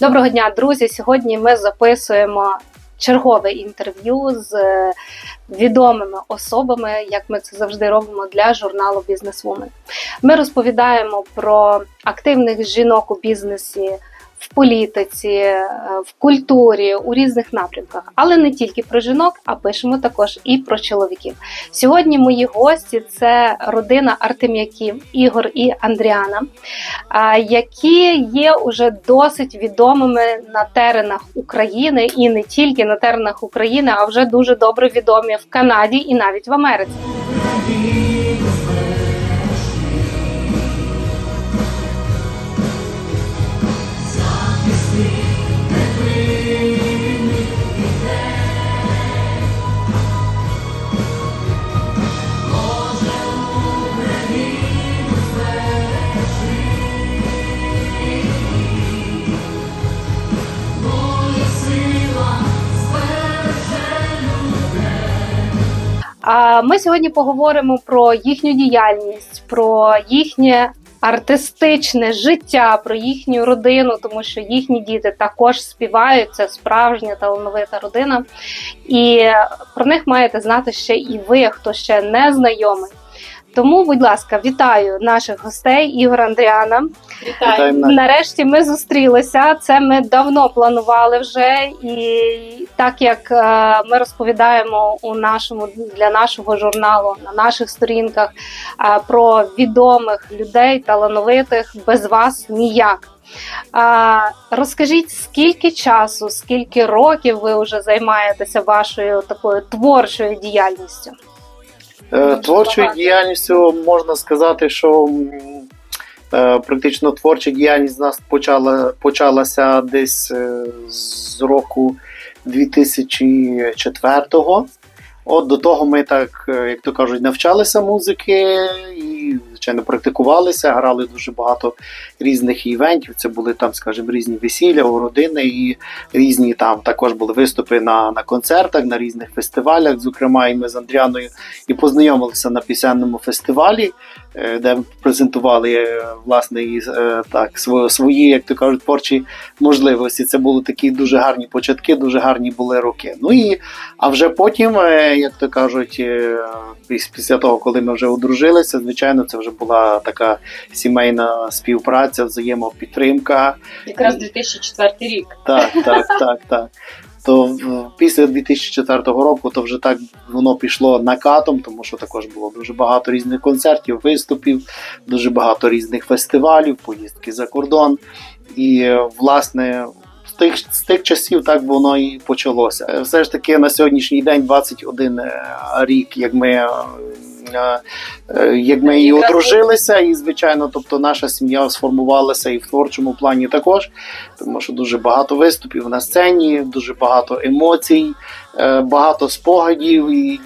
Доброго дня, друзі! Сьогодні ми записуємо чергове інтерв'ю з е, відомими особами, як ми це завжди робимо для журналу Бізнесвумен. Ми розповідаємо про активних жінок у бізнесі. В політиці, е, в культурі, у різних напрямках, але не тільки про жінок, а пишемо також і про чоловіків. Сьогодні мої гості це родина Артем'яків Ігор і Андріана, які є уже досить відомими на теренах України і не тільки на теренах України, а вже дуже добре відомі в Канаді і навіть в Америці. Ми сьогодні поговоримо про їхню діяльність, про їхнє артистичне життя, про їхню родину, тому що їхні діти також співають. Це справжня талановита родина. І про них маєте знати ще і ви, хто ще не знайомий. Тому, будь ласка, вітаю наших гостей Ігор Андріана. Вітаємо. Нарешті ми зустрілися. Це ми давно планували вже, і так як е, ми розповідаємо у нашому для нашого журналу на наших сторінках е, про відомих людей, талановитих, без вас ніяк. А, розкажіть, скільки часу, скільки років ви вже займаєтеся вашою такою творчою діяльністю? Е, Творчою діяльністю можна сказати, що е, практично творча діяльність у нас почала, почалася десь е, з року 2004-го. От до того ми так, як то кажуть, навчалися музики звичайно, практикувалися, грали дуже багато різних івентів. Це були там, скажімо, різні весілля, родини і різні там також були виступи на, на концертах, на різних фестивалях. Зокрема, і ми з Андріаною і познайомилися на пісенному фестивалі, де презентували е, власне і, е, так свої, як то кажуть, творчі можливості. Це були такі дуже гарні початки, дуже гарні були роки. Ну і а вже потім, е, як то кажуть, е, після того, коли ми вже одружилися, звичайно, це вже була така сімейна співпраця, взаємопідтримка. Якраз 2004 рік. Так, так, так, так. То в- після 2004 року то вже так воно пішло накатом, тому що також було дуже багато різних концертів, виступів, дуже багато різних фестивалів, поїздки за кордон. І е, власне з тих, з тих часів так воно і почалося. Е, Все ж таки на сьогоднішній день 21 е, рік, як ми. Е, Як ми і одружилися, і звичайно, тобто наша сім'я сформувалася і в творчому плані також тому що дуже багато виступів на сцені, дуже багато емоцій, е, багато спогадів. І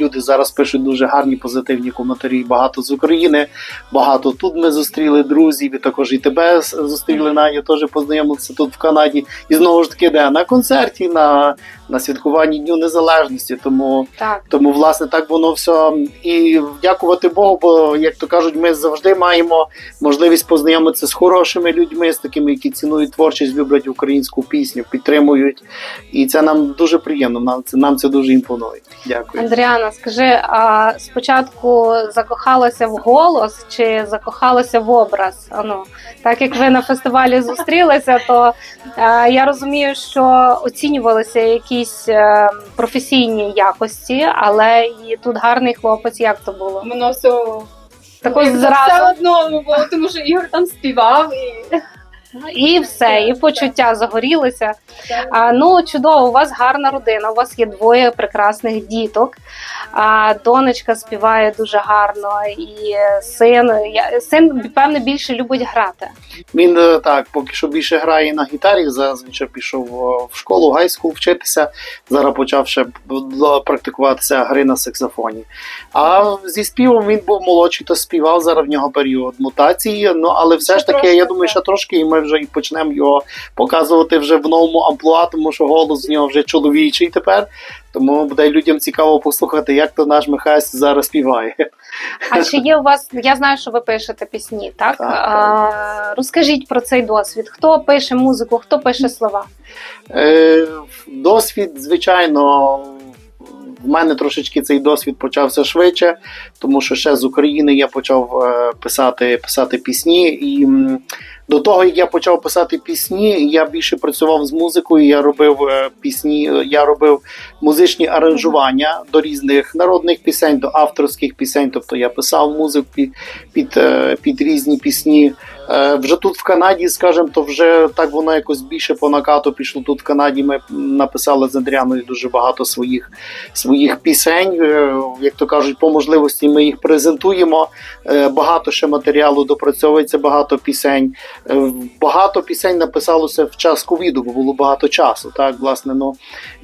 люди зараз пишуть дуже гарні позитивні коментарі. Багато з України, багато тут ми зустріли друзів, і також і тебе зустріли Надя, теж познайомилися тут в Канаді. І знову ж таки, де на концерті, на, на святкуванні Дню Незалежності. Тому Так. тому, власне, так воно все. І дякувати Богу, бо, як то кажуть, ми завжди маємо можливість познайомитися з хорошими людьми, з такими, які цінують творчість, люблять українську пісню, підтримують. І це нам дуже приємно. Нам це нам це дуже імпонує. Дякую. Андріана, скажи, а спочатку закохалася в голос чи закохалася в образ? Ану, так як ви на фестивалі зустрілися, то е, я розумію, що оцінювалися якісь е, професійні якості, але і тут гарний хлопець. Як то було? Воно все Також Якби зразу все одно було, тому що Ігор там співав і і все, і почуття загорілися. А, ну, чудово, у вас гарна родина, у вас є двоє прекрасних діток. А, донечка співає дуже гарно, і син, я, син, певне, більше любить грати. Він е, так поки що більше грає на гітарі. Зазвичай пішов е, в школу, гайскул вчитися. Зараз почав ще практикуватися гри на саксофоні. А зі співом він був молодший, то співав. Зараз в нього період мутації. Ну але все ж таки, я думаю, що трошки і ми ми вже і почнемо його показувати вже в новому амплуа, тому що голос з нього вже чоловічий тепер. Тому буде людям цікаво послухати, як то наш Михась зараз співає. А чи є у вас? Я знаю, що ви пишете пісні, так? Так, А, розкажіть про цей досвід. Хто пише музику, хто пише слова? Е, досвід, звичайно, в мене трошечки цей досвід почався швидше, тому що ще з України я почав е, писати, писати пісні. І до того, як я почав писати пісні, я більше працював з музикою. Я робив е, пісні, я робив музичні аранжування до різних народних пісень, до авторських пісень. Тобто я писав музику під, під, е, під різні пісні. Вже тут в Канаді, скажімо, то вже так воно якось більше по накату пішло. Тут в Канаді ми написали з Андріаною дуже багато своїх, своїх пісень. Як то кажуть, по можливості ми їх презентуємо. Е, Багато ще матеріалу допрацьовується, багато пісень. Е, Багато пісень написалося в час ковіду, бо було багато часу. Так, власне, ну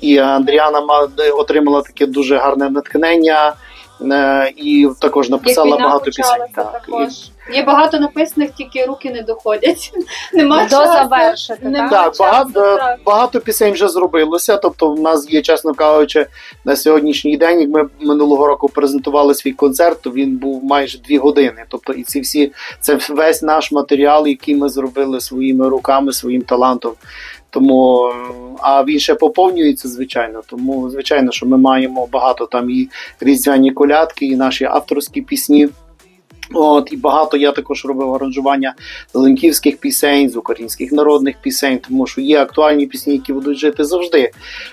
і Андріана ма- отримала таке дуже гарне натхнення. Е, І також написала Як багато пісень. Так. І- Є багато написаних, тільки руки не доходять. Нема До часу. завершити, Нема? Так, часу, багато, так. багато пісень вже зробилося. Тобто, в нас є, чесно кажучи, на сьогоднішній день, як ми минулого року презентували свій концерт, то він був майже дві години. Тобто, і ці всі це весь наш матеріал, який ми зробили своїми руками, своїм талантом. Тому, а він ще поповнюється, звичайно. Тому, звичайно, що ми маємо багато там і різдвяні колядки, і наші авторські пісні. От і багато я також робив аранжування зеленківських пісень, з українських народних пісень, тому що є актуальні пісні, які будуть жити завжди.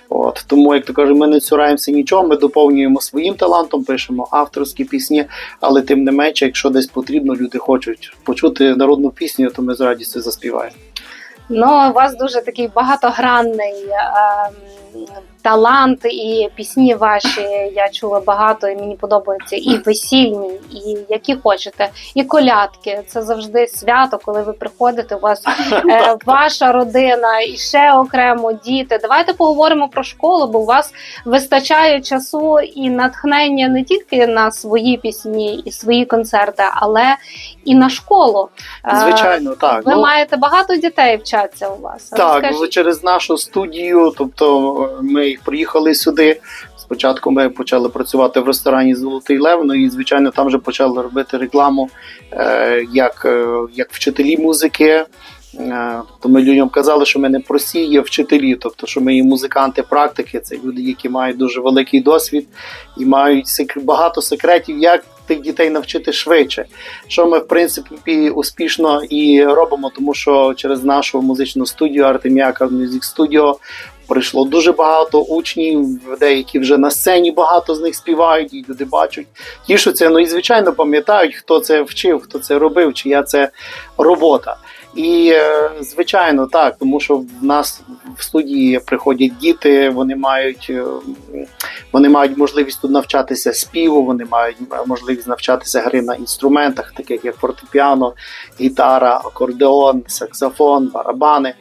От тому, як то кажуть, ми не цураємося нічого, ми доповнюємо своїм талантом, пишемо авторські пісні, але тим не менше, якщо десь потрібно, люди хочуть почути народну пісню, то ми з радістю заспіваємо. Ну, у вас дуже такий багатогранний ем, талант, і пісні ваші я чула багато, і мені подобаються і весільні, і які хочете, і колядки. Це завжди свято, коли ви приходите. У вас е, ваша родина і ще окремо діти. Давайте поговоримо про школу, бо у вас вистачає часу і натхнення не тільки на свої пісні і свої концерти, але і на школу. Е, Звичайно, так. ви Ну, маєте багато дітей вчаться у вас. Так, Розкажіть. через нашу студію, тобто ми приїхали сюди. Спочатку ми почали працювати в ресторані Золотий Лев, ну і звичайно там вже почали робити рекламу е, як, е, як вчителі музики. Е, Тобто ми людям казали, що ми не прості є вчителі, тобто що ми є музиканти, практики, це люди, які мають дуже великий досвід і мають багато секретів, як тих дітей навчити швидше. Що ми в принципі успішно і робимо, тому що через нашу музичну студію Артеміака Music Studio прийшло дуже багато учнів, деякі вже на сцені багато з них співають, і люди бачать, тішуться. Ну і звичайно пам'ятають, хто це вчив, хто це робив, чия це робота. І е, звичайно, так, тому що в нас в студії приходять діти, вони мають е, вони мають можливість тут навчатися співу, вони мають можливість навчатися гри на інструментах, таких як фортепіано, гітара, акордеон, саксофон, барабани.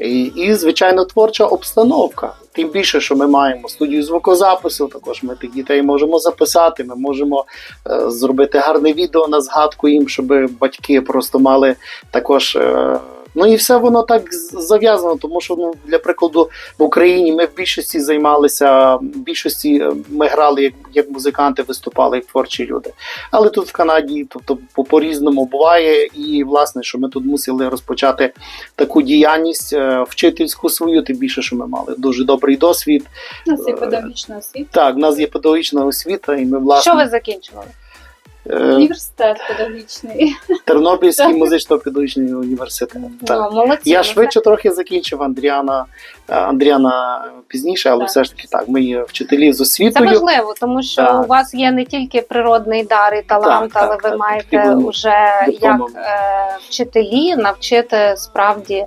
І, і звичайно, творча обстановка. Тим більше, що ми маємо студію звукозапису, також ми тих дітей можемо записати. Ми можемо е, зробити гарне відео на згадку їм, щоб батьки просто мали також. Е, ну і все воно так з- зав'язано, тому що ну для прикладу в Україні ми в більшості займалися, в більшості е, ми грали як, як музиканти, виступали як творчі люди. Але тут в Канаді, тобто по- по-різному буває, і власне, що ми тут мусили розпочати таку діяльність е, вчительську свою, тим більше, що ми мали дуже добрий досвід. У нас є педагогічна освіта. Так, в нас є педагогічна освіта, і ми власне Що ви закінчували? Е, Університет педагогічний. Тернопільський музично-педагогічний університет. Так. Ну, молодці. Я ви швидше трохи закінчив Андріана, е, Андріана пізніше, але Так. все ж таки так. Ми є вчителі з Це важливо, тому що Так. у вас є не тільки природний дар і талант, Так, але так, ви так, маєте вже як е, вчителі навчити справді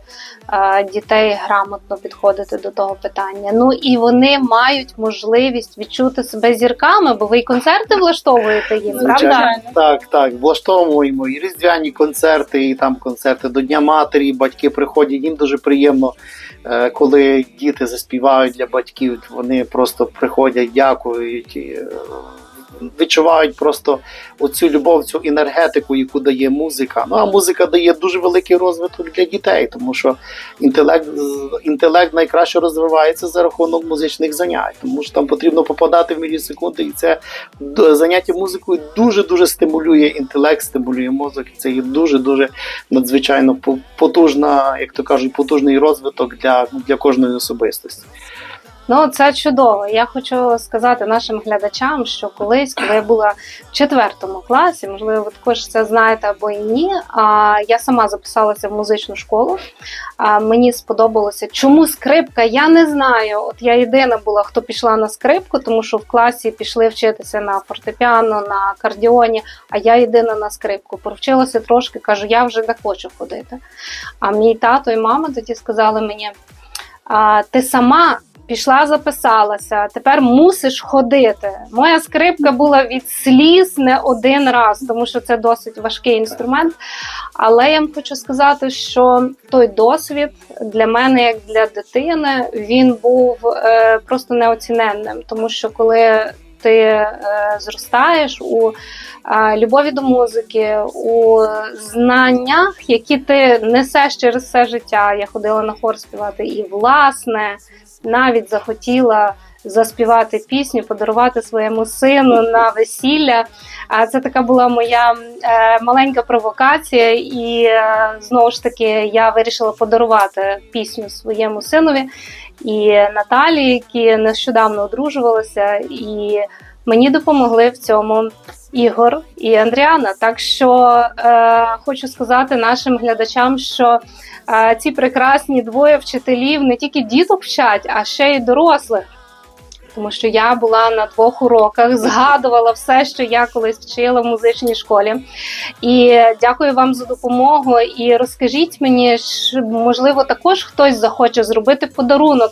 дітей грамотно підходити до того питання. Ну і вони мають можливість відчути себе зірками, бо ви і концерти влаштовуєте їм, правда? Так, так. Влаштовуємо і різдвяні концерти, і там концерти до Дня Матері. Батьки приходять. Їм дуже приємно, е, коли діти заспівають для батьків. Вони просто приходять, дякують. і, е, відчувають просто оцю любов, цю енергетику, яку дає музика. Ну а музика дає дуже великий розвиток для дітей, тому що інтелект, інтелект найкраще розвивається за рахунок музичних занять, тому що там потрібно попадати в мілісекунди, і це заняття музикою дуже дуже стимулює інтелект, стимулює мозок. І це є дуже дуже надзвичайно по- потужна, як то кажуть, потужний розвиток для, для кожної особистості. Ну, це чудово. Я хочу сказати нашим глядачам, що колись, коли я була в четвертому класі, можливо, ви також це знаєте або і ні. Я сама записалася в музичну школу. Мені сподобалося, чому скрипка? Я не знаю. От я єдина була, хто пішла на скрипку, тому що в класі пішли вчитися на фортепіано, на кардіоні. А я єдина на скрипку. Провчилася трошки, кажу, я вже не хочу ходити. А мій тато і мама тоді сказали мені: ти сама пішла, записалася, тепер мусиш ходити. Моя скрипка була від сліз не один раз, тому що це досить важкий інструмент. Але я хочу сказати, що той досвід для мене, як для дитини, він був е, просто неоціненним, тому що коли ти е, зростаєш у е, любові до музики, у знаннях, які ти несеш через все життя. Я ходила на хор співати, і власне навіть захотіла заспівати пісню, подарувати своєму сину на весілля. А це така була моя е, маленька провокація, і е, знову ж таки я вирішила подарувати пісню своєму синові і Наталі, які нещодавно одружувалися, і мені допомогли в цьому. Ігор і Андріана. Так що е, хочу сказати нашим глядачам, що е, ці прекрасні двоє вчителів не тільки діток вчать, а ще й дорослих. Тому що я була на двох уроках, згадувала все, що я колись вчила в музичній школі. І дякую вам за допомогу. І розкажіть мені, можливо, також хтось захоче зробити подарунок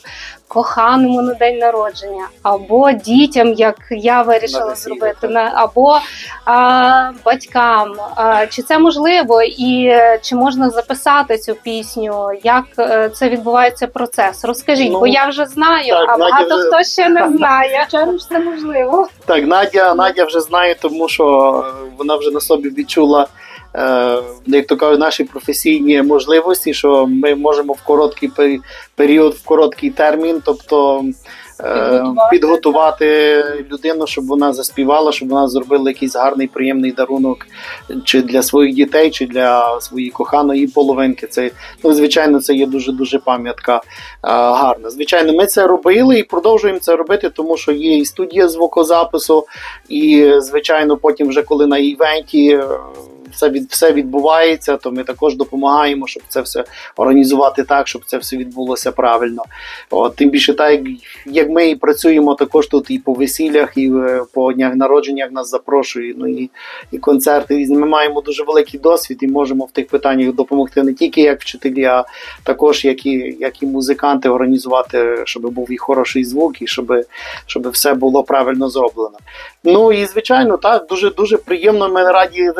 коханому на день народження, або дітям, як я вирішила зробити, на або а, батькам. А, чи це можливо, і е, чи можна записати цю пісню? Як е, це відбувається процес? Розкажіть, Ну, бо я вже знаю, так, а Надя багато вже- хто ще не знає. Чому ж це можливо? Так, Надя, Надя вже знає, тому що е, вона вже на собі відчула, як то кажуть, наші професійні можливості, що ми можемо в короткий період, в короткий термін, тобто. е, Підготувати. Підготувати людину, щоб вона заспівала, щоб вона зробила якийсь гарний приємний дарунок чи для своїх дітей, чи для своєї коханої половинки. Це ну, звичайно, це є дуже дуже пам'ятка е, гарна. Звичайно, ми це робили і продовжуємо це робити, тому що є і студія звукозапису, і звичайно, потім, вже коли на івенті. Все від все відбувається, то ми також допомагаємо, щоб це все організувати так, щоб це все відбулося правильно. От, тим більше, так як, як ми і працюємо також тут і по весіллях, і е, по днях народженнях нас запрошують. Ну і, і концерти різні. Ми маємо дуже великий досвід і можемо в тих питаннях допомогти не тільки як вчителі, а також як і, як і музиканти організувати, щоб був і хороший звук, і щоб, щоб все було правильно зроблено. Ну і звичайно, так дуже дуже приємно. Ми раді е,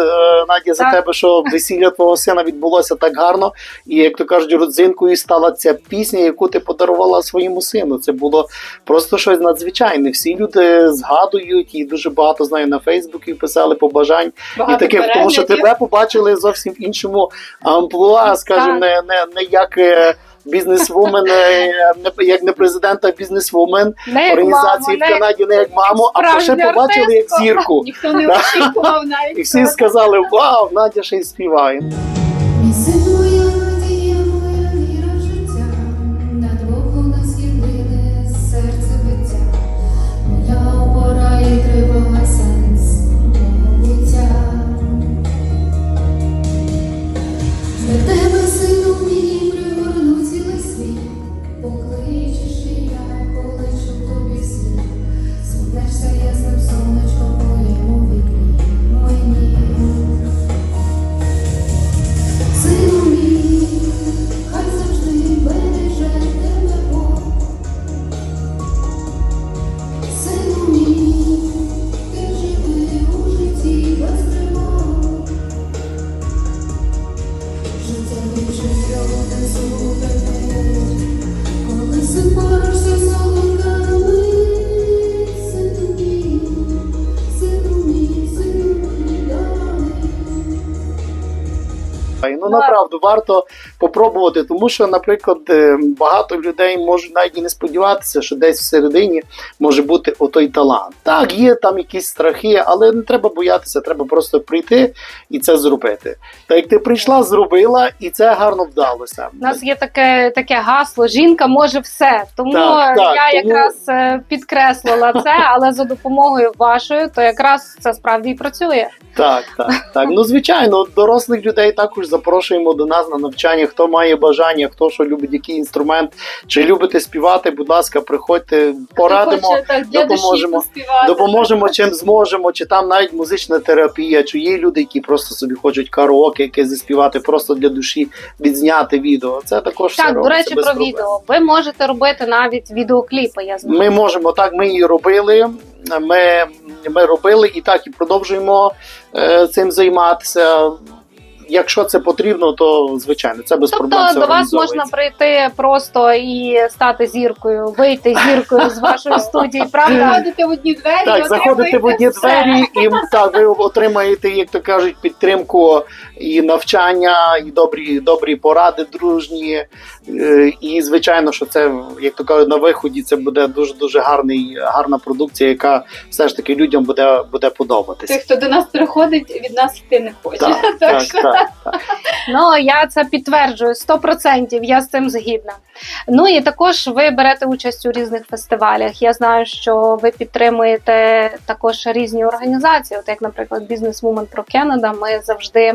Надя за Так. тебе, що весілля твого сина відбулося так гарно. І як то кажуть, родзинкою стала ця пісня, яку ти подарувала своєму сину. Це було просто щось надзвичайне. Всі люди згадують і дуже багато знаю на Фейсбуці писали побажань і таке, тому що тебе побачили зовсім в іншому амплуа, скажімо, не, не, не як. Бізнесвумен, е, як не президента, а бізнесвумен Не організації маму, в Канаді, не як маму, а ще побачили як зірку. Ніхто не очікував навіть. І всі сказали: Вау, Надя ще й співає. Варто попробувати, тому що, наприклад, е, багато людей можуть навіть і не сподіватися, що десь всередині може бути отой талант. Так, є там якісь страхи, але не треба боятися, треба просто прийти і це зробити. Так як ти прийшла, зробила, і це гарно вдалося. У нас є таке, таке гасло: жінка може все. Тому Так, так, я тому- якраз е, підкреслила це, але за допомогою вашою, то якраз це справді і працює. Так, так, так. Ну звичайно, дорослих людей також запрошуємо до нас на навчання. Хто має бажання, хто що любить який інструмент, чи любите співати, будь ласка, приходьте, порадимо. Хоче, так, допоможемо. Допоможемо чим зможемо, чи там навіть музична терапія, чи є люди, які просто собі хочуть караоке, яке заспівати просто для душі, відзняти відео. Це також все Так, до речі, про проблем. відео. Ви можете робити навіть відеокліпи. Я знаю. Ми можемо так, ми її робили. Ми, ми робили і так і продовжуємо е, цим займатися. Якщо це потрібно, то звичайно це без проблем. Тобто все до вас можна прийти просто і стати зіркою, вийти зіркою з вашої студії, правда? Заходите в одні двері, Так, заходите в одні двері, і так ви отримаєте, як то кажуть, підтримку і навчання, і добрі, добрі поради дружні. Е, І звичайно, що це, як то кажуть, на виході це буде дуже дуже гарний, гарна продукція, яка все ж таки людям буде, буде подобатися. Тих, хто до нас приходить, від нас йти не хоче. Так, Так так, що- так, так. Ну я це підтверджую 100%, Я з цим згідна. Ну і також ви берете участь у різних фестивалях. Я знаю, що ви підтримуєте також різні організації. От як, наприклад, Business Women Pro Canada, Ми завжди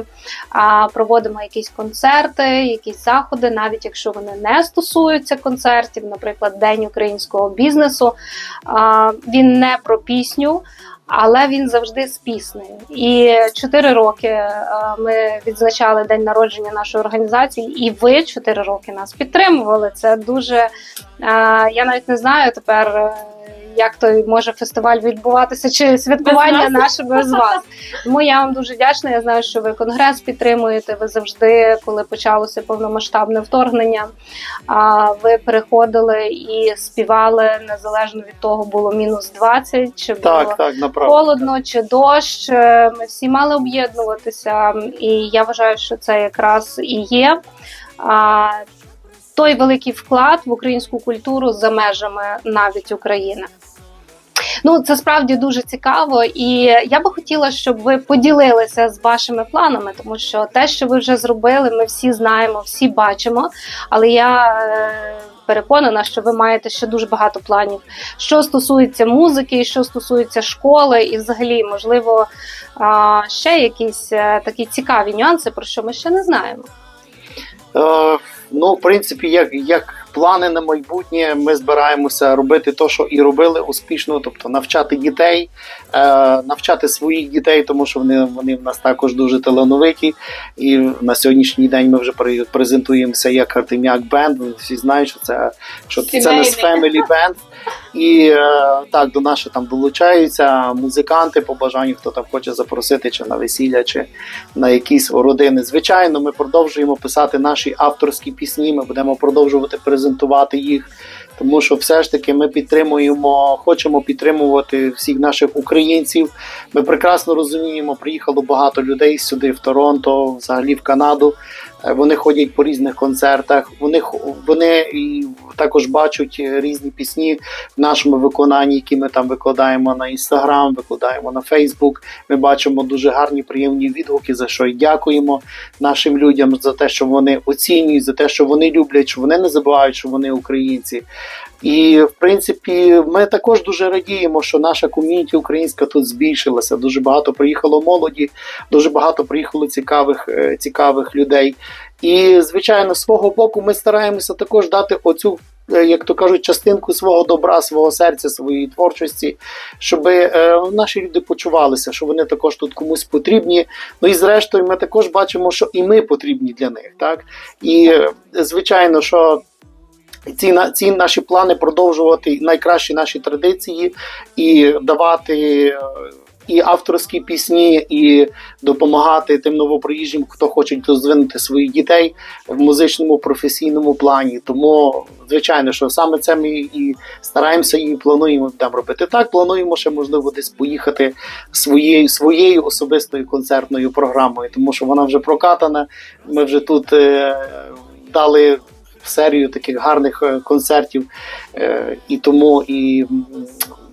а, проводимо якісь концерти, якісь заходи, навіть якщо вони не стосуються концертів, наприклад, День українського бізнесу. А, він не про пісню. Але він завжди з піснею. І чотири роки е, ми відзначали день народження нашої організації, і ви чотири роки нас підтримували. Це дуже е, я навіть не знаю тепер. Як той може фестиваль відбуватися, чи святкування наше без вас? Тому я вам дуже вдячна. Я знаю, що ви конгрес підтримуєте. Ви завжди, коли почалося повномасштабне вторгнення, а, ви приходили і співали незалежно від того, було мінус 20, чи було Так, так, холодно чи дощ. Е, Ми всі мали об'єднуватися, і я вважаю, що це якраз і є. А, той великий вклад в українську культуру за межами навіть України. Ну, це справді дуже цікаво, і я би хотіла, щоб ви поділилися з вашими планами, тому що те, що ви вже зробили, ми всі знаємо, всі бачимо. Але я е, переконана, що ви маєте ще дуже багато планів, що стосується музики, що стосується школи, і взагалі, можливо, ще якісь е, такі цікаві нюанси, про що ми ще не знаємо. Е, ну, в принципі, як, як плани на майбутнє, ми збираємося робити те, що і робили успішно, тобто навчати дітей, е, навчати своїх дітей, тому що вони, вони в нас також дуже талановиті. І на сьогоднішній день ми вже презентуємося як Артем'як Бенд. Всі знають, що це, що це Сімейний. не Family Band. І е, так до нас там долучаються музиканти по бажанню, хто там хоче запросити чи на весілля, чи на якісь родини. Звичайно, ми продовжуємо писати наші авторські пісні. Ми будемо продовжувати презентувати їх, тому що все ж таки ми підтримуємо, хочемо підтримувати всіх наших українців. Ми прекрасно розуміємо, приїхало багато людей сюди, в Торонто, взагалі в Канаду. Е, Вони ходять по різних концертах. Вони вони також бачать е, різні пісні в нашому виконанні, які ми там викладаємо на інстаграм, викладаємо на Фейсбук. Ми бачимо дуже гарні приємні відгуки, за що і дякуємо нашим людям за те, що вони оцінюють, за те, що вони люблять, що вони не забувають, що вони українці. І в принципі, ми також дуже радіємо, що наша ком'юніті українська тут збільшилася. Дуже багато приїхало молоді, дуже багато приїхало цікавих, е, цікавих людей. І звичайно, з свого боку, ми стараємося також дати оцю. е, Як то кажуть, частинку свого добра, свого серця, своєї творчості, щоб е, наші люди почувалися, що вони також тут комусь потрібні. Ну і зрештою, ми також бачимо, що і ми потрібні для них. Так і звичайно, що ці, ці наші плани продовжувати найкращі наші традиції і давати е, і авторські пісні, і допомагати тим новоприїжджим, хто хоче розвинути своїх дітей в музичному професійному плані. Тому, звичайно, що саме це ми і стараємося і плануємо там робити. Так, плануємо ще можливо десь поїхати своєю своєю особистою концертною програмою, тому що вона вже прокатана. Ми вже тут е, дали серію таких гарних е, концертів, е, і тому і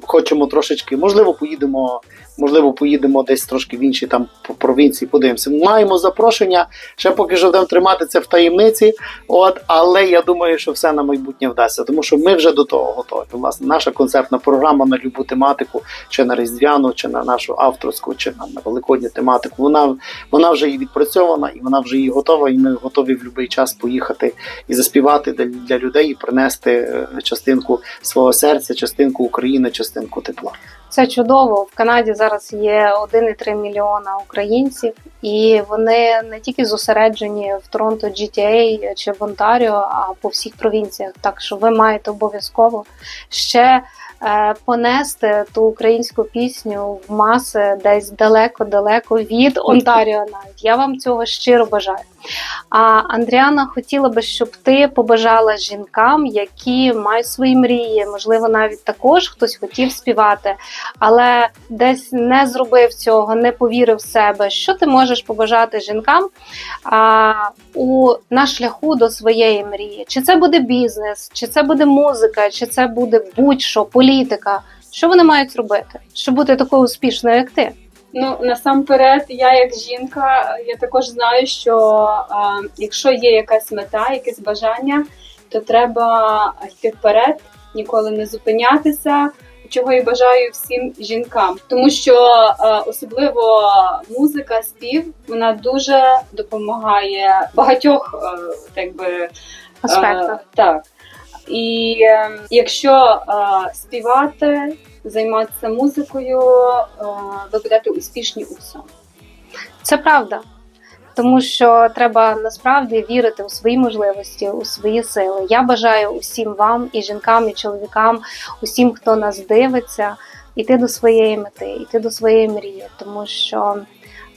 хочемо трошечки, можливо, поїдемо. Можливо, поїдемо десь трошки в інші там провінції, подивимося. Маємо запрошення. Ще поки що будемо тримати це в таємниці. От, але я думаю, що все на майбутнє вдасться, тому що ми вже до того готові. Власне, наша концертна програма на любу тематику, чи на різдвяну, чи на нашу авторську, чи на, на великодню тематику. Вона вона вже і відпрацьована, і вона вже і готова. І ми готові в будь-який час поїхати і заспівати для, для людей, і принести е, частинку свого серця, частинку України, частинку тепла. Це чудово. В Канаді зараз є 1,3 мільйона українців, і вони не тільки зосереджені в Торонто, GTA чи в Онтаріо, а по всіх провінціях. Так що ви маєте обов'язково ще понести ту українську пісню в маси десь далеко-далеко від Онтаріо. Навіть я вам цього щиро бажаю. А Андріана хотіла би, щоб ти побажала жінкам, які мають свої мрії, можливо, навіть також хтось хотів співати, але десь не зробив цього, не повірив в себе. Що ти можеш побажати жінкам а, у на шляху до своєї мрії? Чи це буде бізнес, чи це буде музика, чи це буде будь-що, політика? Що вони мають зробити, щоб бути такою успішною, як ти? Ну насамперед, я як жінка, я також знаю, що а, якщо є якась мета, якесь бажання, то треба йти вперед, ніколи не зупинятися. Чого і бажаю всім жінкам, тому що а, особливо музика, спів, вона дуже допомагає багатьох, е, так би Аспектах. Е, так. І е, якщо е, співати, займатися музикою, е, ви будете успішні у всьому. Це правда. Тому що треба насправді вірити у свої можливості, у свої сили. Я бажаю усім вам, і жінкам, і чоловікам, усім, хто нас дивиться, іти до своєї мети, іти до своєї мрії, тому що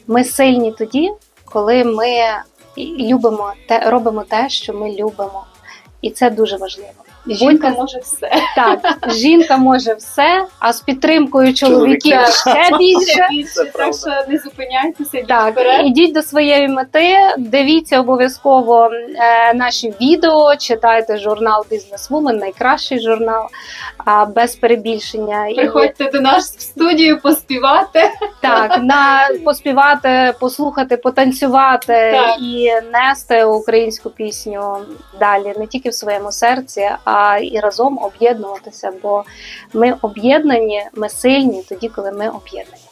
ми сильні тоді, коли ми любимо те, робимо те, що ми любимо, і це дуже важливо. Жінка може все. Так, жінка може все, а з підтримкою чоловіків Чоловіків. ще більше. більше, Це так правда. що не зупиняйтеся, йдіть Так, вперед. ідіть до своєї мети, дивіться обов'язково е, наші відео, читайте журнал Бізнесвумен, найкращий журнал, а, без перебільшення. І, Приходьте до нас в студію поспівати. так, на поспівати, послухати, потанцювати Так. і нести українську пісню далі, не тільки в своєму серці, а і разом об'єднуватися. Бо ми об'єднані, ми сильні тоді, коли ми об'єднані.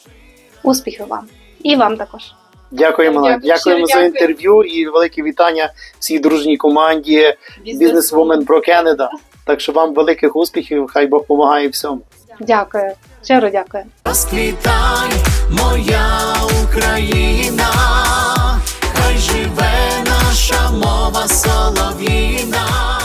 Успіхів вам і вам також. Дякуємо, Дякую, Дякую, дякуємо за інтерв'ю і велике вітання всій дружній команді Businesswoman Pro Canada. Так що вам великих успіхів, хай Бог допомагає всьому. Дякую, щиро дякую. Розквітай, моя Україна, хай живе наша мова солов'їна.